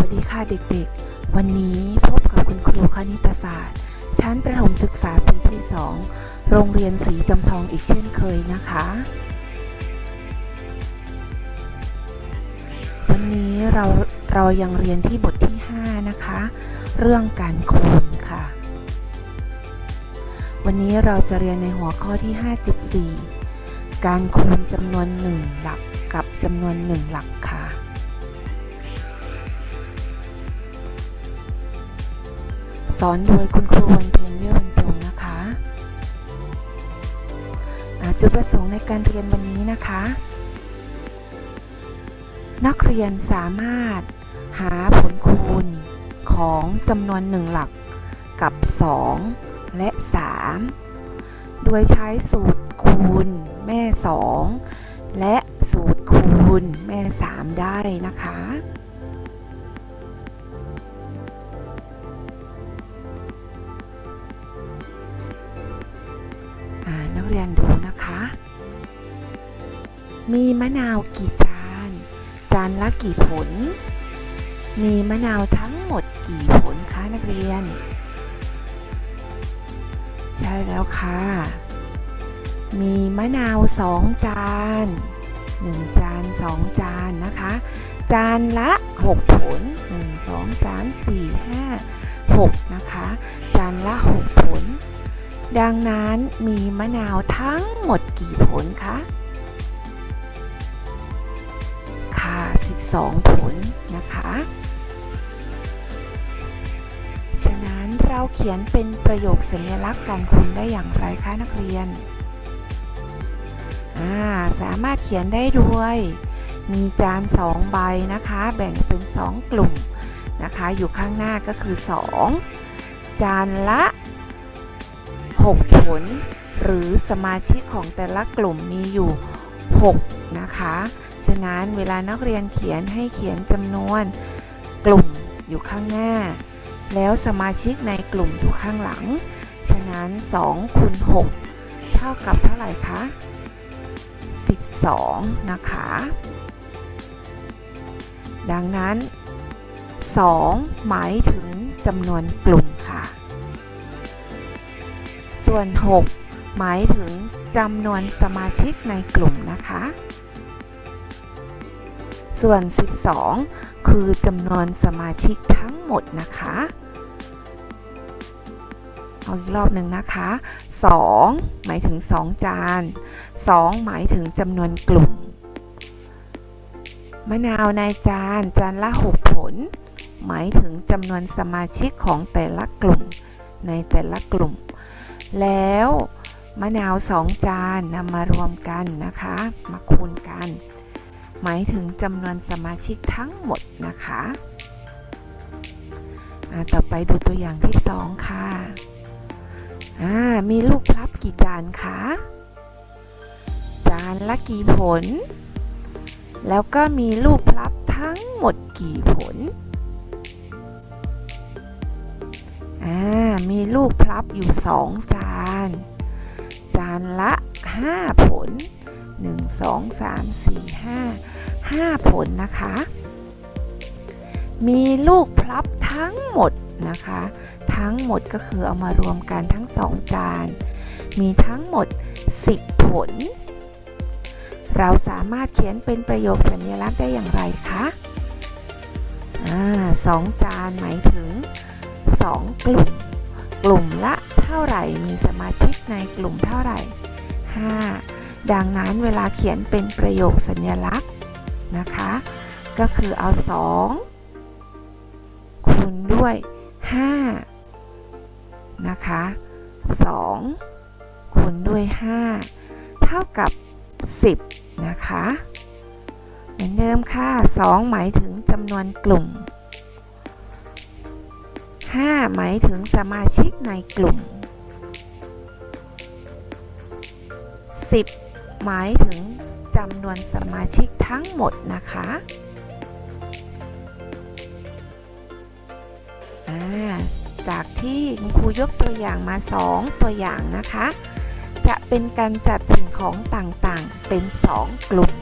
วัสดีค่ะเด็กๆ วันนี้พบกับคุณครูคณิตศาสตร์ ชั้นประถมศึกษาปีที่ 2 โรงเรียนศรีจำทองอีกเช่นเคยนะคะ วันนี้เราเรายังเรียนที่บทที่ 5 นะคะ เรื่องการคูณค่ะ วันนี้เราจะเรียนในหัวข้อที่ 5.4 การคูณจำนวน 1 หลักกับจำนวน 1 หลักค่ะ สอนโดยคุณครูวันเพ็ญเวียบรรจงนะคะจุดประสงค์ในการเรียนวันนี้นะคะ นักเรียนสามารถหาผลคูณของจำนวนหนึ่งหลักกับ 2 และ 3 โดยใช้สูตรคูณแม่ 2 และสูตรคูณแม่ 3 ได้นะคะ กเรียนดูนะคะ มีมะนาวกี่จาน จานละกี่ผล มีมะนาวทั้งหมดกี่ผลคะนักเรียน ใช่แล้วค่ะ มีมะนาวสองจานหนึ่งจานสองจานนะคะ จานละหกผลหนึ่งสองสามสี่ห้าหกนะคะ จานละหกผล ดังนั้นมีมะนาวทั้งหมดกี่ผลคะ ค่ะ 12 ผลนะคะ ฉะนั้นเราเขียนเป็นประโยคสัญลักษณ์การคูณได้อย่างไรคะนักเรียนาสามารถเขียนได้ด้วย มีจาน 2 ใบนะคะ แบ่งเป็น 2 กลุ่มนะคะ อยู่ข้างหน้าก็คือ 2 จานละ 6 ผล หรือสมาชิกของแต่ละกลุ่มมีอยู่ 6 นะคะ ฉะนั้นเวลานักเรียนเขียนให้เขียนจำนวนกลุ่มอยู่ข้างหน้า แล้วสมาชิกในกลุ่มอยู่ข้างหลัง ฉะนั้น2คูณ6เท่ากับเท่าไหร่คะ 12 นะคะ ดังนั้น 2 หมายถึงจำนวนกลุ่มค่ะ ส่วน 6 หมายถึงจำนวนสมาชิกในกลุ่มนะคะ ส่วน 12 คือจำนวนสมาชิกทั้งหมดนะคะเอาอีกรอบหนึ่งนะคะ 2 หมายถึง 2 จาน 2 หมายถึงจำนวนกลุ่ม มะนาวในจานจานละ 6 ผล หมายถึงจำนวนสมาชิกของแต่ละกลุ่มในแต่ละกลุ่ม แล้วมะนาว2จานนำมารวมกันนะคะ มาคูณกัน หมายถึงจำนวนสมาชิกทั้งหมดนะคะต่อไปดูตัวอย่างที่2ค่ะมีลูกพลับกี่จานคะ จานละกี่ผล แล้วก็มีลูกพลับทั้งหมดกี่ผล อ่ามีลูกพลับอยู่2จาน จานละ 5 ผล 1 2 3 4 5 5 ผลนะคะ มีลูกพลับทั้งหมดนะคะ ทั้งหมดก็คือเอามารวมกันทั้ง2จาน มีทั้งหมด 10 ผล เราสามารถเขียนเป็นประโยคสัญลักษณ์ได้อย่างไรคะ อ่าสองจานหมายถึง 2 กลุ่ม กลุ่มละเท่าไหร่มีสมาชิกในกลุ่มเท่าไหร่ 5 ดังนั้นเวลาเขียนเป็นประโยคสัญลักษณ์นะคะ ก็คือเอา 2 คูณด้วย 5 นะคะ 2 คูณด้วย 5 เท่ากับ 10 นะคะ เหมือนเดิมค่ะ 2 หมายถึงจำนวนกลุ่ม 5 หมายถึงสมาชิกในกลุ่ม 10 หมายถึงจำนวนสมาชิกทั้งหมดนะคะาจากที่คุณครูยกตัวอย่างมา 2 ตัวอย่างนะคะ จะเป็นการจัดสิ่งของต่างๆ เป็น 2 กลุ่ม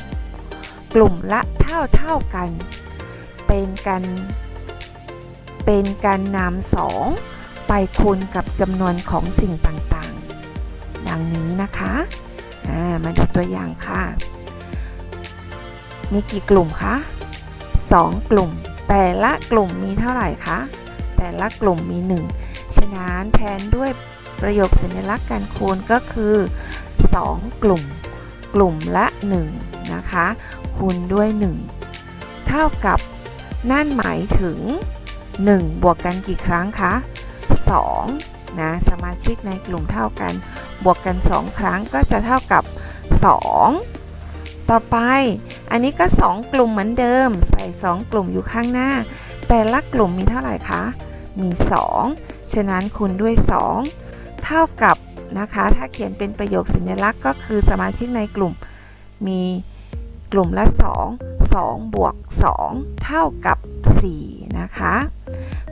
กลุ่มละเท่าเท่ากัน เป็นการ เป็นการนำสองไปคูณกับจำนวนของสิ่งต่างๆ ดังนี้นะคะมาดูตัวอย่างค่ะ มีกี่กลุ่มคะสองกลุ่ม แต่ละกลุ่มมีเท่าไหร่คะ แต่ละกลุ่มมี 1 ฉะนั้นแทนด้วยประโยคสัญลักษณ์การคูณก็คือ 2 กลุ่ม กลุ่มละ 1 นะคะ คูณด้วย 1 เท่ากับนั่นหมายถึง 1 บวกกันกี่ครั้งคะ2นะสมาชิกในกลุ่มเท่ากัน บวกกัน 2 ครั้งก็จะเท่ากับ 2 ต่อไป อันนี้ก็ 2 กลุ่มเหมือนเดิม ใส่ 2 กลุ่มอยู่ข้างหน้า แต่ละกลุ่มมีเท่าไหร่คะ มี 2 ฉะนั้นคูณด้วย 2 เท่ากับนะคะ ถ้าเขียนเป็นประโยคสัญลักษณ์ก็คือสมาชิกในกลุ่มมีกลุ่มละ 2 2 บวก 2 เท่ากับ 4 นะคะ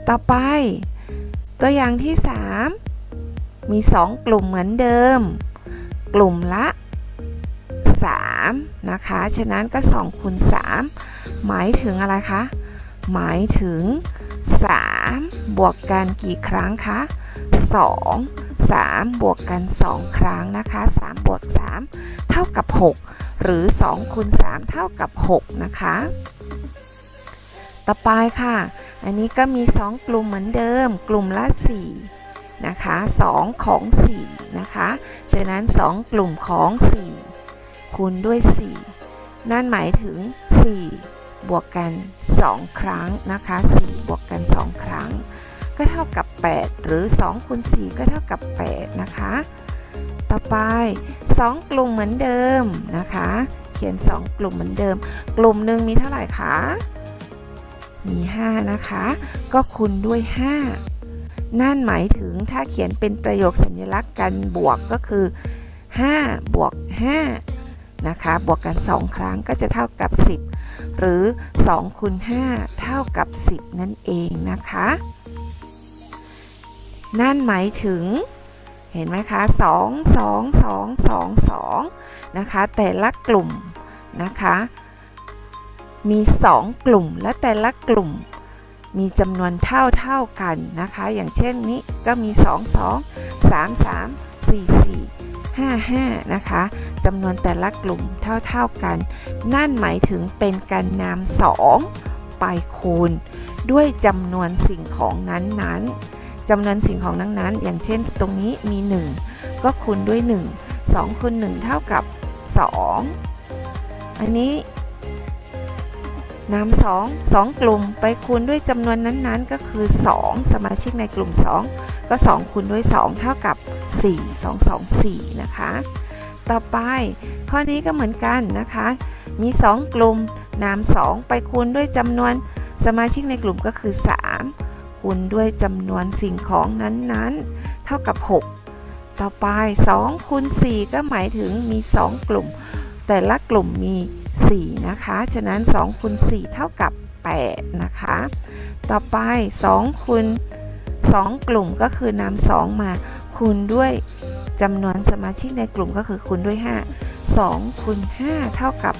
ต่อไป ตัวอย่างที่ 3 มี 2 กลุ่มเหมือนเดิม กลุ่มละ 3 นะคะ ฉะนั้นก็2คูณ3หมายถึงอะไรคะ หมายถึง 3 บวกกันกี่ครั้งคะ 2 3 บวกกัน 2 ครั้งนะคะ 3 บวก 3 เท่ากับ 6 หรือ 2 คูณ 3 เท่ากับ 6 นะคะ ต่อไปค่ะ อันนี้ก็มี 2 กลุ่มเหมือนเดิม กลุ่มละ4นะคะ2ของ4นะคะฉะนั้น 2 กลุ่มของ 4 คูณด้วย 4 นั่นหมายถึง 4 บวกกัน 2 ครั้งนะคะ4บวกกัน 2 ครั้ง ก็เท่ากับ 8 หรือ2คูณ4ก็เท่ากับ 8 นะคะ ต่อไป 2 กลุ่มเหมือนเดิมนะคะ เขียน 2 กลุ่มเหมือนเดิม กลุ่มหนึ่งมีเท่าไหร่คะ มี 5 นะคะ ก็คูณด้วย 5 นั่นหมายถึงถ้าเขียนเป็นประโยคสัญลักษณ์กันบวกก็คือ 5 บวก 5 นะคะ บวกกัน 2 ครั้งก็จะเท่ากับ 10 หรือ 2คูณ5เท่ากับ 10 นั่นเองนะคะ นั่นหมายถึงเห็นไหมคะ 2 2 2 2 2 นะคะ แต่ละกลุ่มนะคะ มี 2 กลุ่มและแต่ละกลุ่ม มีจำนวนเท่าเท่ากันนะคะ อย่างเช่นนี้ก็มี 2 2 3 3 4 4 5 5 นะคะจำนวนแต่ละกลุ่มเท่าเท่ากัน นั่นหมายถึงเป็นการนำ2ไปคูณ ด้วยจำนวนสิ่งของนั้นๆจำนวนสิ่งของนั้นๆอย่างเช่นตรงนี้มี 1 ก็คูณด้วย 1 2คูณ1เท่ากับ 2 อันนี้ นำ2 2กลุ่มไปคูณด้วยจำนวนนั้นๆ ก็คือ 2 สมาชิกในกลุ่ม 2 ก็ 2 คูณด้วย 2 เท่ากับ 4 2 2 4 นะคะ ต่อไปข้อนี้ก็เหมือนกันนะคะ มี 2 กลุ่มนำ2ไปคูณด้วยจำนวนสมาชิกในกลุ่มก็คือ 3 คูณด้วยจำนวนสิ่งของนั้นๆ เท่ากับ 6 ต่อไป2คูณ4ก็หมายถึงมี 2 กลุ่ม แต่ละกลุ่มมี 4 นะคะ ฉะนั้น2คูณ4เท่ากับ 8 นะคะ ต่อไป2คูณ2 กลุ่มก็คือนำ2มาคูณด้วยจำนวนสมาชิกในกลุ่มก็คือคูณด้วย 5 2คูณ5เท่ากับ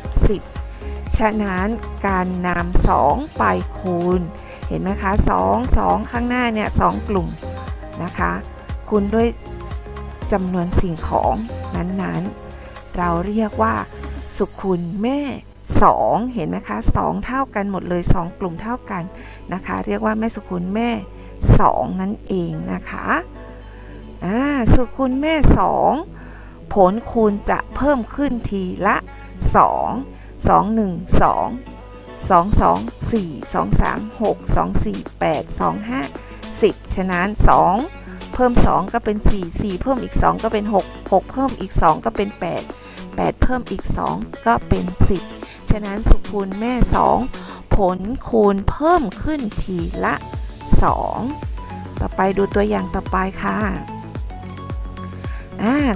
10 ฉะนั้นการนำ2ไปคูณ เห็นไหมคะ 2 2 ข้างหน้าเนี่ย2กลุ่มนะคะ คูณด้วยจำนวนสิ่งของนั้นๆ เราเรียกว่า สุขุนแม่ 2 เห็นไหมคะ 2 เท่ากันหมดเลย 2 กลุ่มเท่ากันนะคะ เรียกว่าแม่สุขุนแม่ 2 นั่นเองนะคะอ่าสุขุนแม่ 2 ผลคูณจะเพิ่มขึ้นทีละ 2 2 1 2 2 2 4 2 3 6 2 4 8 2 5 10 ฉะนั้น 2 เพิ่ม 2 ก็เป็น 4 4 เพิ่มอีก 2 ก็เป็น 6 6 เพิ่มอีก 2 ก็เป็น 8 8 เพิ่มอีก 2 ก็เป็น 10 ฉะนั้นสุคูณแม่ 2 ผลคูณเพิ่มขึ้นทีละ 2 ต่อไปดูตัวอย่างต่อไปค่ะ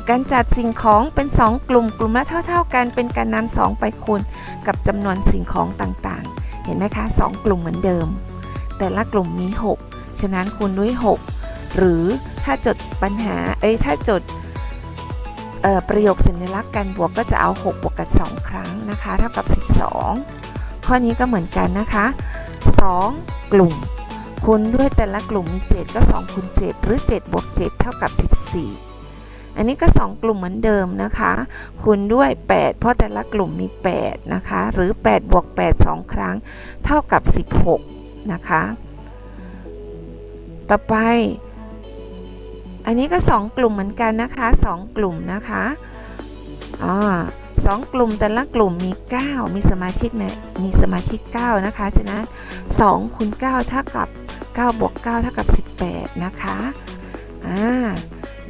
การจัดสิ่งของเป็น 2 กลุ่มกลุ่มละเท่า ๆ กันเป็นการนำ2ไปคูณกับจำนวนสิ่งของต่างๆ เห็นไหมคะ 2 กลุ่มเหมือนเดิม แต่ละกลุ่มมี 6 ฉะนั้นคูณด้วย 6 หรือถ้าจดปัญหาเอ้ยถ้าจด ประโยคสัญลักษณ์การบวกก็จะเอา 6 บวกกัน 2 ครั้งนะคะ เท่ากับ 12 ข้อนี้ก็เหมือนกันนะคะ 2 กลุ่มคูณด้วยแต่ละกลุ่มมี 7 ก็2คูณ7หรือ 7 บวก 7 เท่ากับ 14 อันนี้ก็ 2 กลุ่มเหมือนเดิมนะคะคูณด้วย 8 เพราะแต่ละกลุ่มมี 8 นะคะ หรือ 8 บวก 8 2 ครั้ง เท่ากับ 16 นะคะ ต่อไป อันนี้ก็ 2 กลุ่มเหมือนกันนะคะ 2 กลุ่มนะคะอสองกลุ่มแต่ละกลุ่มมี 9 มีสมาชิกเนี่ยมีสมาชิก 9 นะคะ ฉะนั้น2คูณ9เท่ากับ9บวก9เท่ากับ 18 นะคะอ่า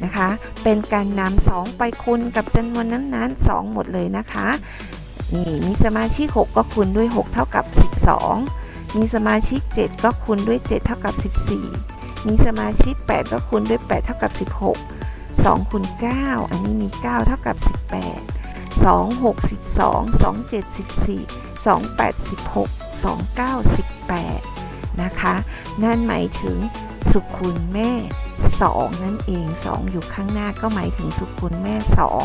นะคะ เป็นการนำ2ไปคูณกับจำนวนนั้นๆ 2 หมดเลยนะคะนี่มีสมาชิก 6 ก็คูณด้วย 6 เท่ากับ 12 มีสมาชิก 7 ก็คูณด้วย 7 เท่ากับ 14 มีสมาชิก 8 ก็คูณด้วย 8 เท่ากับ 16 2คูณ9อันนี้มี 9 เท่ากับ 18 2 6 12 2 7 14 2 8 16 2 9 18 นะคะ นั่นหมายถึงสุขุนแม่ 2 นั่นเอง 2 อยู่ข้างหน้าก็หมายถึงสุขุนแม่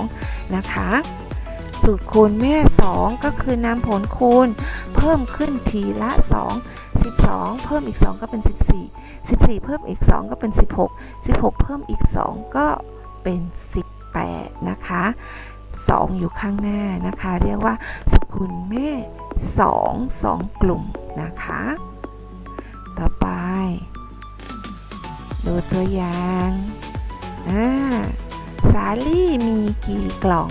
2 นะคะสูตรคูณแม่ 2 ก็คือนำผลคูณเพิ่มขึ้นทีละ 2 12 เพิ่มอีก 2 ก็เป็น 14 14 เพิ่มอีก 2 ก็เป็น 16 16 เพิ่มอีก 2 ก็เป็น 18 นะคะ 2 อยู่ข้างหน้านะคะ เรียกว่าสุขุนแม่ 2 2 กลุ่มนะคะ ต่อไป ดูตัวอย่างอ่าสาลี่มีกี่กล่อง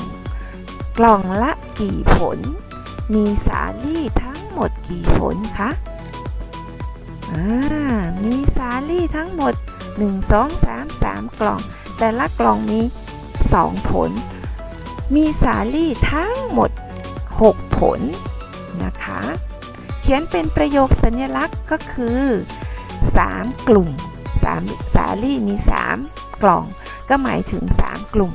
กล่องละกี่ผล มีสาลี่ทั้งหมดกี่ผลคะ มีสาลี่ทั้งหมด 1 2 3 3 กล่อง แต่ละกล่องมี 2 ผล มีสาลี่ทั้งหมด 6 ผลนะคะ เขียนเป็นประโยคสัญลักษณ์ก็คือ 3 กลุ่มสามสาลี่มี 3 กล่อง ก็หมายถึง 3 กลุ่ม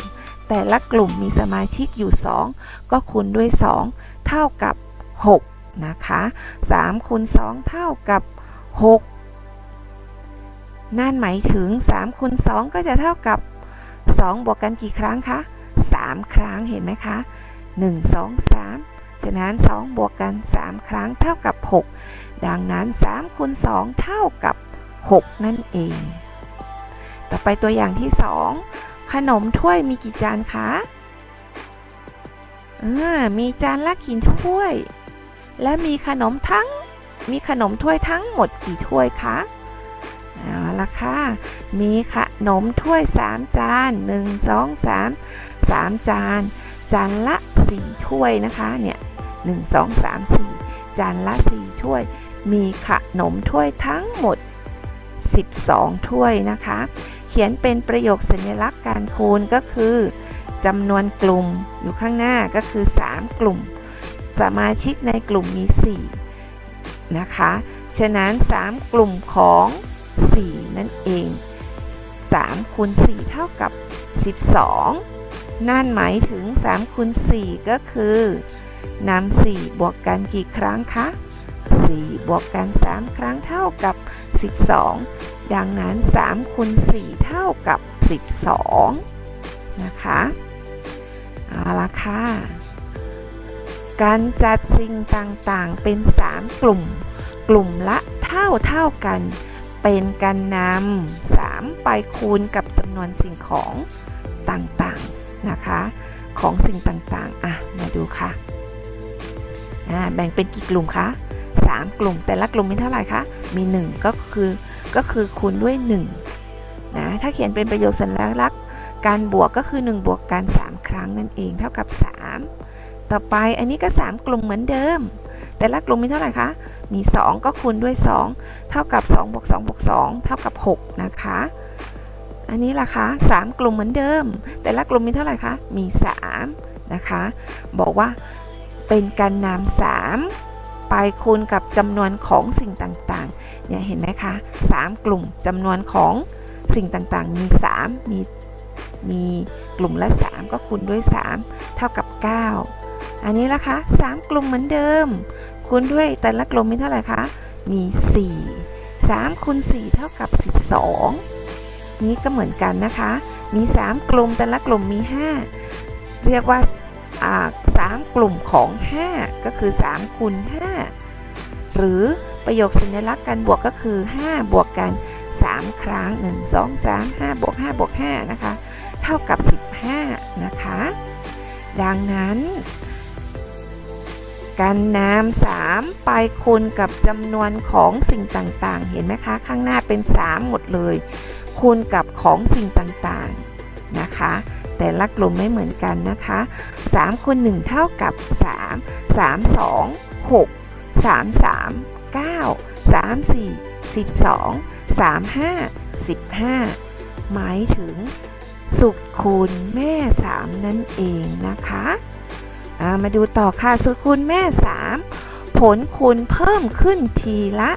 แต่ละกลุ่มมีสมาชิกอยู่ 2 ก็คูณด้วย 2 เท่ากับ 6 นะคะ3คูณ2เท่ากับ 6 นั่นหมายถึง3คูณ2ก็จะเท่ากับ 2 บวกกันกี่ครั้งคะ 3 ครั้งเห็นไหมคะ 1 2 3 ฉะนั้น 2 บวกกัน 3 ครั้งเท่ากับ 6 ดังนั้น3คูณ2เท่ากับ 6 นั่นเอง ต่อไปตัวอย่างที่ 2 ขนมถ้วยมีกี่จานคะเออมีจานละกี่ถ้วย และมีขนมทั้ง มีขนมถ้วยทั้งหมดกี่ถ้วยคะเอาละค่ะ มีขนมถ้วย 3 จาน 1 2 3 3 จาน จานละ 4 ถ้วยนะคะเนี่ย1 2 3 4 จานละ 4 ถ้วย มีขนมถ้วยทั้งหมด 12 ถ้วยนะคะ เขียนเป็นประโยคสัญลักษณ์การคูณก็คือจำนวนกลุ่มอยู่ข้างหน้าก็คือ 3 กลุ่ม สมาชิกในกลุ่มมี 4 นะคะ ฉะนั้น 3 กลุ่มของ 4 นั่นเอง 3คูณ4เท่ากับ 12 นั่นหมายถึง3คูณ4ก็คือนำ4บวกกันกี่ครั้งคะ 4 บวกกัน 3 ครั้งเท่ากับ 12 ดังนั้น3คูณ4เท่ากับ 12 นะคะ เอาละค่ะ การจัดสิ่งต่างๆ เป็น 3 กลุ่ม กลุ่มละเท่าเท่ากัน เป็นการนำ3ไปคูณกับจำนวนสิ่งของต่างๆนะคะ ของสิ่งต่างๆ อะ มาดูค่ะอ่าแบ่งเป็นกี่กลุ่มคะ3 กลุ่ม แต่ละกลุ่มมีเท่าไหร่คะ มี 1 ก็คือก็คือคูณด้วย1นะถ้าเขียนเป็นประโยคสัญลักษณ์การบวกก็คือ 1 บวกกัน 3 ครั้งนั่นเองเท่ากับ 3 ต่อไปอันนี้ก็ 3 กลุ่มเหมือนเดิม แต่ละกลุ่มมีเท่าไหร่คะ มี 2 ก็คูณด้วย 2 เท่ากับ2บวก2บวก2เท่ากับ 6 นะคะ อันนี้ล่ะคะ3กลุ่มเหมือนเดิม แต่ละกลุ่มมีเท่าไหร่คะ มี 3 นะคะ บอกว่าเป็นการนำ3ไปคูณกับจำนวนของสิ่งต่างๆ เนี่ยเห็นไหมคะ 3 กลุ่มจำนวนของสิ่งต่างๆ มี 3 มีมีกลุ่มละ 3 ก็คูณด้วย 3 เท่ากับ 9 อันนี้ละคะ3กลุ่มเหมือนเดิม คูณด้วยแต่ละกลุ่มมีเท่าไหร่คะ มี 4 3คูณ4เท่ากับ 12 นี้ก็เหมือนกันนะคะ มี 3 กลุ่มแต่ละกลุ่มมี 5 เรียกว่าสามกลุ่มของ 5 ก็คือ3คูณ5หรือประโยคสัญลักษณ์การบวกก็คือ 5 บวกกัน 3 ครั้ง 1 2 3 5 บวก 5 บวก 5 นะคะ เท่ากับ 15 นะคะ ดังนั้น การนำ3ไปคูณกับจำนวนของสิ่งต่างๆ เห็นไหมคะ ข้างหน้าเป็น 3 หมดเลย คูณกับของสิ่งต่างๆนะคะ แต่ละกลุ่มไม่เหมือนกันนะคะ3คูณ1เท่ากับ 3 3 2 6 3 3 9 3 4 12 3 5 15 หมายถึงสุดคูณแม่ 3 นั่นเองนะคะามาดูต่อค่ะสุคูณแม่ 3 ผลคูณเพิ่มขึ้นทีละ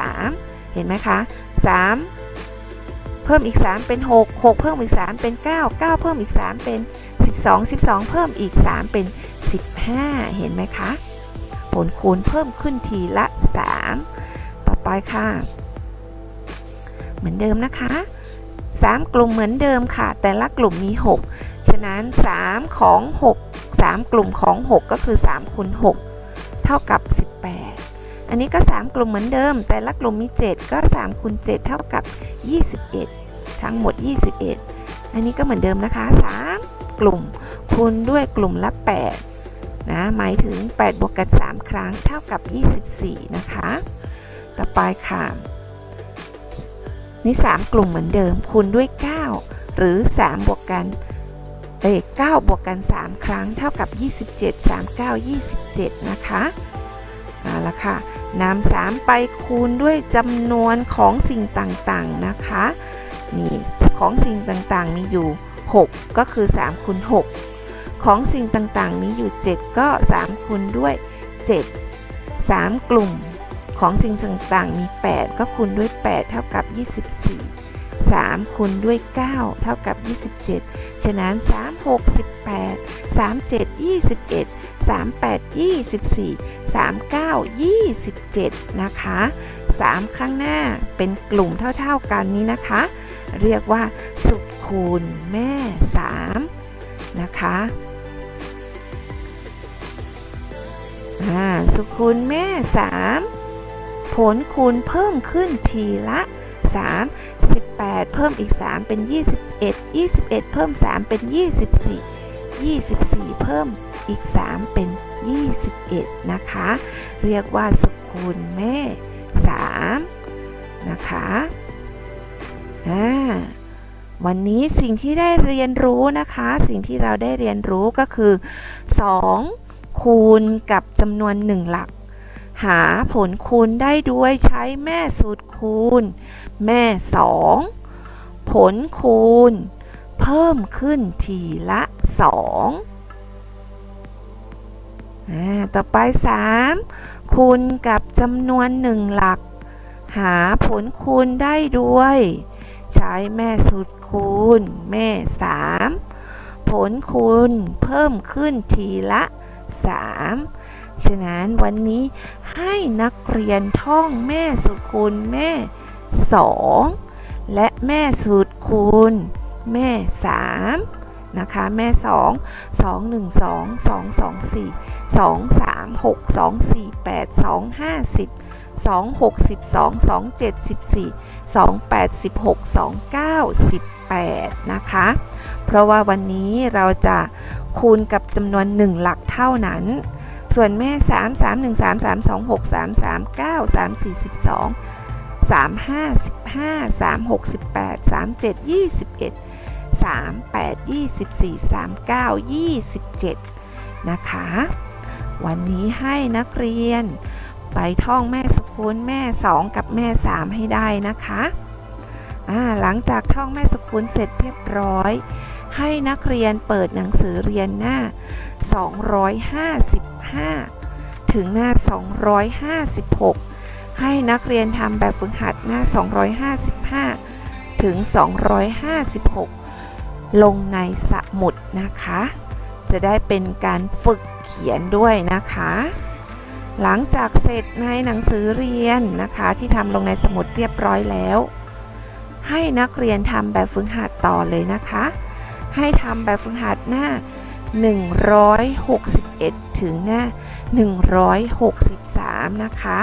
3 เห็นไหมคะ3 เพิ่มอีก 3 เป็น 6 6 เพิ่มอีก 3 เป็น 9 9 เพิ่มอีก 3 เป็น 12 12 เพิ่มอีก 3 เป็น 15 เห็นไหมคะ ผลคูณเพิ่มขึ้นทีละ 3 ต่อไปค่ะ เหมือนเดิมนะคะ3 กลุ่มเหมือนเดิมค่ะ แต่ละกลุ่มมี 6 ฉะนั้น 3 ของ 6 3 กลุ่มของ 6 ก็คือ3คูณ6เท่ากับ 18 อันนี้ก็ 3 กลุ่มเหมือนเดิม แต่ละกลุ่มมี 7 ก็3คูณ7เท่ากับ 21 ทั้งหมด 21 อันนี้ก็เหมือนเดิมนะคะ 3 กลุ่มคูณด้วยกลุ่มละ 8 นะหมายถึง 8 บวกกัน 3 ครั้งเท่ากับ 24 นะคะ ต่อไปค่ะนี่ 3 กลุ่มเหมือนเดิมคูณด้วย 9 หรือ 3 บวกกัน เอ้ย9บวกกัน 3 ครั้งเท่ากับ 27 3 9 27 นะคะเอาละค่ะนำ3ไปคูณด้วยจำนวนของสิ่งต่างๆนะคะนี่ของสิ่งต่างๆ มีอยู่ 6 ก็คือ3คูณ6ของสิ่งต่างๆ มีอยู่ 7 ก็ 3คูณด้วย 7 3 กลุ่ม ของสิ่งต่างๆ มี 8 ก็คูณด้วย 8 เท่ากับ 24 3 คูณด้วย 9 เท่ากับ 27 ฉะนั้น 3 6 18 3 7 21 3 8 24 3 9 27 นะคะ 3 ข้างหน้าเป็นกลุ่มเท่าๆกันนี้นะคะ เรียกว่า สุดคูณแม่ 3 นะคะอ่าสุดคูณแม่ 3 ผลคูณเพิ่มขึ้นทีละ 3 18 เพิ่มอีก 3 เป็น 21 21 เพิ่ม 3 เป็น 24 24 เพิ่มอีก 3 เป็น 21 นะคะ เรียกว่าสุดคูณแม่ 3 นะคะอ่าวันนี้สิ่งที่ได้เรียนรู้นะคะ สิ่งที่เราได้เรียนรู้ก็คือ 2 คูณกับจำนวน 1 หลัก หาผลคูณได้ด้วยใช้แม่สูตรคูณ แม่ 2 ผลคูณ เพิ่มขึ้นทีละ2อต่อไป 3 คูณกับจำนวน1หลัก หาผลคูณได้ด้วย ใช้แม่สูตรคูณ แม่ 3 ผลคูณเพิ่มขึ้นทีละ 3 ฉะนั้นวันนี้ให้นักเรียนท่องแม่สูตรคูณแม่ 2 และแม่สูตรคูณแม่ 3 นะคะ แม่ 2 2 1 2 2 2 4 2 3 6 2 4 8 2 5 10 2 6 12 2 7 14 2 8 16 2 9 18 นะคะ เพราะว่าวันนี้เราจะคูณกับจำนวน 1 หลักเท่านั้น ส่วนแม่ 3 3 1 3 3 2 6 3 3 9 3 4 12 3 5 15 3 6 18 3 7 21 3 8 24 3 9 27 นะคะ วันนี้ให้นักเรียน ไปท่องแม่สกุลแม่ 2 กับแม่ 3 ให้ได้นะคะอ่าหลังจากท่องแม่สกุลเสร็จเรียบร้อย ให้นักเรียนเปิดหนังสือเรียนหน้า 250 255 ถึงหน้า 256 ให้นักเรียนทำแบบฝึกหัดหน้า 255 ถึง 256 ลงในสมุดนะคะ จะได้เป็นการฝึกเขียนด้วยนะคะ หลังจากเสร็จในหนังสือเรียนนะคะที่ทำลงในสมุดเรียบร้อยแล้วให้นักเรียนทำแบบฝึกหัดต่อเลยนะคะ ให้ทำแบบฝึกหัดหน้า 161 ถึงหน้า 163 นะคะ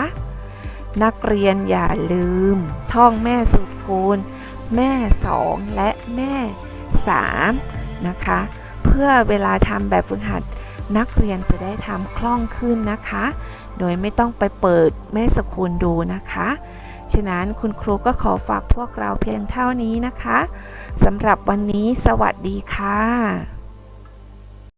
นักเรียนอย่าลืม ท่องแม่สูตรคูณ แม่ 2 และแม่ 3 นะคะ เพื่อเวลาทำแบบฝึกหัด นักเรียนจะได้ทำคล่องขึ้นนะคะ โดยไม่ต้องไปเปิดแม่สกุลดูนะคะฉะนั้นคุณครูก็ขอฝากพวกเราเพียงเท่านี้นะคะสำหรับวันนี้สวัสดีค่ะ